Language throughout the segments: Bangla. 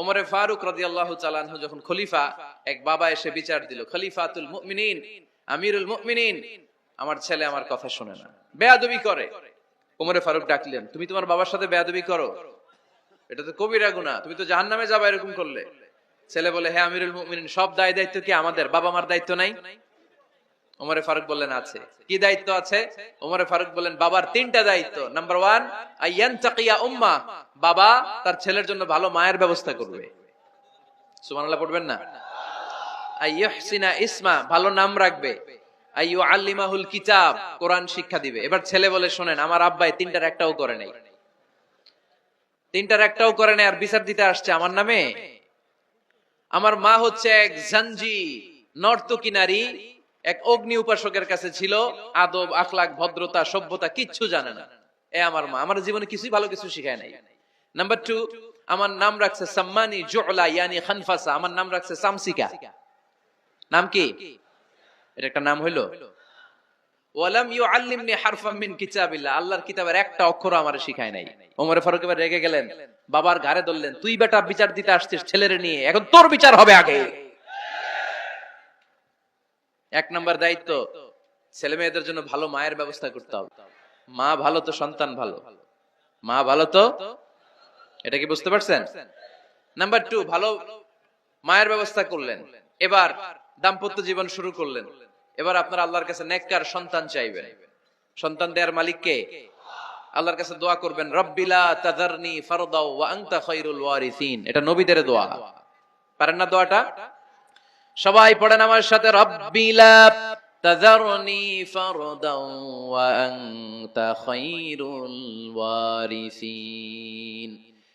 ওমরে ফারুক রাদিয়াল্লাহু তাআলা আনহু যখন খলিফা, এক বাবা এসে বিচার দিল, খলিফাতুল মুমিনিন, আমিরুল মুমিনিন। আমার ছেলে আমার কথা শুনে না। বেয়াদবি করে। ওমরে ফারুক ডাকলেন, তুমি তোমার বাবার সাথে বেয়াদবি করো? এটা তো কবিরা গুনাহ, তুমি তো জাহান্নামে যাবে এরকম করলে। ছেলে বলে হ্যাঁ আমিরুল মুমিনিন, সব দায় দায়িত্ব কি আমাদের? বাবা মার দায়িত্ব নাই? ওমরে ফারুক বললেন, আছে। কি দায়িত্ব আছে? ওমরে ফারুক বললেন, বাবার তিনটা দায়িত্ব। নাম্বার ওয়ান আইয়ান তাকিয়া উম্মা বাবা তার ছেলের জন্য ভালো মায়ের ব্যবস্থা করবে। সুবহানাল্লাহ, পড়বেন না? ইসমা, ভালো নাম রাখবে। আইয়ু আল্লিমাহুল কিতাব, কোরআন শিক্ষা দিবে। এবার ছেলে বলে, শোনেন, আমার আব্বাই তিনটার একটাও করে নাই। তিনটার একটাও করে আর বিচার দিতে আসছে আমার নামে। আমার মা হচ্ছে এক জাঞ্জি নর্তকী নারী, এক অগ্নি উপাসকের কাছে ছিল, আদব আখলাক ভদ্রতা, সভ্যতা, কিচ্ছু জানে না। এ আমার মা। আমার জীবনে কিছুই ভালো কিছু শিখায় নাই। নাম্বার টু আমার নাম রাখছে সাম্মানি জুলা, ইয়ানি খানফাসা। আমার নাম রাখছে সামসিকা। নাম কি? এটা একটা নাম হইল। ওয়ালাম ইউআল্লিমনি হারফাম মিন কিতাবিল্লাহ। আল্লাহর কিতাবের একটা অক্ষর আমার শিখায় নাই। ফারুক এবার রেগে গেলেন। বাবার ধরলেন। তুই বেটা বিচার দিতে আসছিস ছেলেরে নিয়ে। এখন তোর বিচার হবে আগে। এক নম্বর দায়িত্ব, ছেলে মেয়েদের জন্য ভালো মায়ের ব্যবস্থা করতে হবে। মা ভালো তো সন্তান ভালো। মা ভালো তো এটা কি বুঝতে পারছেন? নাম্বার টু ভালো মায়ের ব্যবস্থা করলেন। এবার দাম্পত্য জীবন শুরু করলেন। এবার আপনার আল্লাহর কাছে নেককার সন্তান চাইবেন। সন্তান দেওয়ার মালিক কে? আল্লাহর কাছে দোয়া করবেন রব্বিলা তাদারনি ফারদাও ওয়া আনতা খায়রুল ওয়ারিসিন। এটা নবীদের দোয়া। পারেন না দোয়াটা? সবাই পড়েন আমার সাথে রব্বিলা তাজারনি ফারদাও ওয়া আনতা খায়রুল ওয়ারিসিন।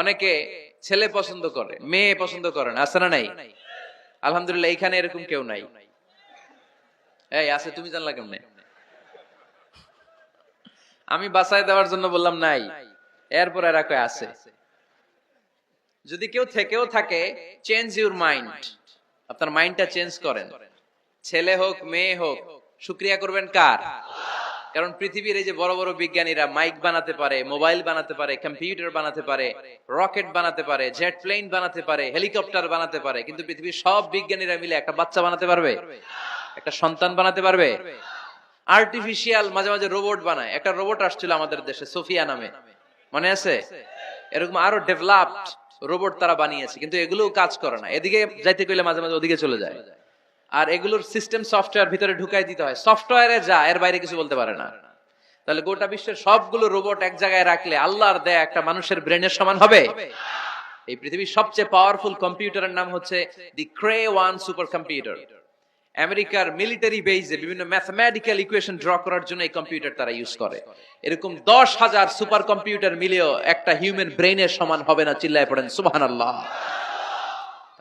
অনেকে ছেলে পছন্দ করে, মেয়ে পছন্দ করেন আছে না নাই? আলহামদুলিল্লাহ এইখানে এরকম কেউ নাই। এই, আছে, তুমি জানলা কেমনে? আমি বাসায় দেওয়ার জন্য বললাম নাই, এরপর এরা কয় আছে। যদি কেউ থেকেও থাকে চেঞ্জ ইউর মাইন্ড আপনার মাইন্ডটা চেঞ্জ করেন। ছেলে হোক, মেয়ে হোক, শুক্রিয়া করবেন কার? কারণ পৃথিবীর এই যে বড় বড় বিজ্ঞানীরা মাইক বানাতে পারে, মোবাইল বানাতে পারে, কম্পিউটার বানাতে পারে, রকেট বানাতে পারে, জেট প্লেন বানাতে পারে, হেলিকপ্টার বানাতে পারে, কিন্তু পৃথিবীর সব বিজ্ঞানীরা মিলে একটা বাচ্চা বানাতে পারবে? একটা সন্তান বানাতে পারবে? আর্টিফিশিয়াল মাঝে মাঝে রোবট বানায়। একটা রোবট আসছিল আমাদের দেশে, সোফিয়া নামে। মনে আছে? এরকম আরও ডেভেলপড রোবট তারা বানিয়েছে, কিন্তু এগুলো কাজ করে না। এদিকে যাইতে কইলে মাঝে মাঝে ওদিকে চলে যায়। আর এগুলোর সিস্টেম সফটওয়্যার ভিতরে ঢুকাই দিতে হয়। সফটওয়্যারে যা এর বাইরে কিছু বলতে পারে না। তাহলে গোটা বিশ্বের সবগুলো রোবট এক জায়গায় রাখলে আল্লাহর দেয়া একটা মানুষের ব্রেনের সমান হবে? এই পৃথিবীর সবচেয়ে পাওয়ারফুল কম্পিউটারের নাম হচ্ছে the Cray one super computer আমেরিকার মিলিটারি বেইজে বিভিন্ন ম্যাথমেটিক্যাল ইকুয়েশন ড্র করার জন্য এই কম্পিউটার তারা ইউজ করে। এরকম দশ হাজার সুপার কম্পিউটার মিলেও একটা হিউম্যান ব্রেইনের সমান হবে না চিল্লায় পড়েন। সুবাহান আল্লাহ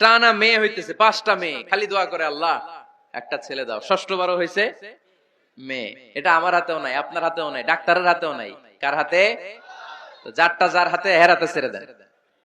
টানা মেয়ে হইতেছে, পাঁচটা মেয়ে। খালি দোয়া করে আল্লাহ, একটা ছেলে দাও। ষষ্ঠবারও হয়েছে মেয়ে। এটা আমার হাতেও নাই, আপনার হাতেও নাই, ডাক্তারের হাতেও নাই। কার হাতে? যারটা যার হাতে, হেরাতে ছেড়ে দেন।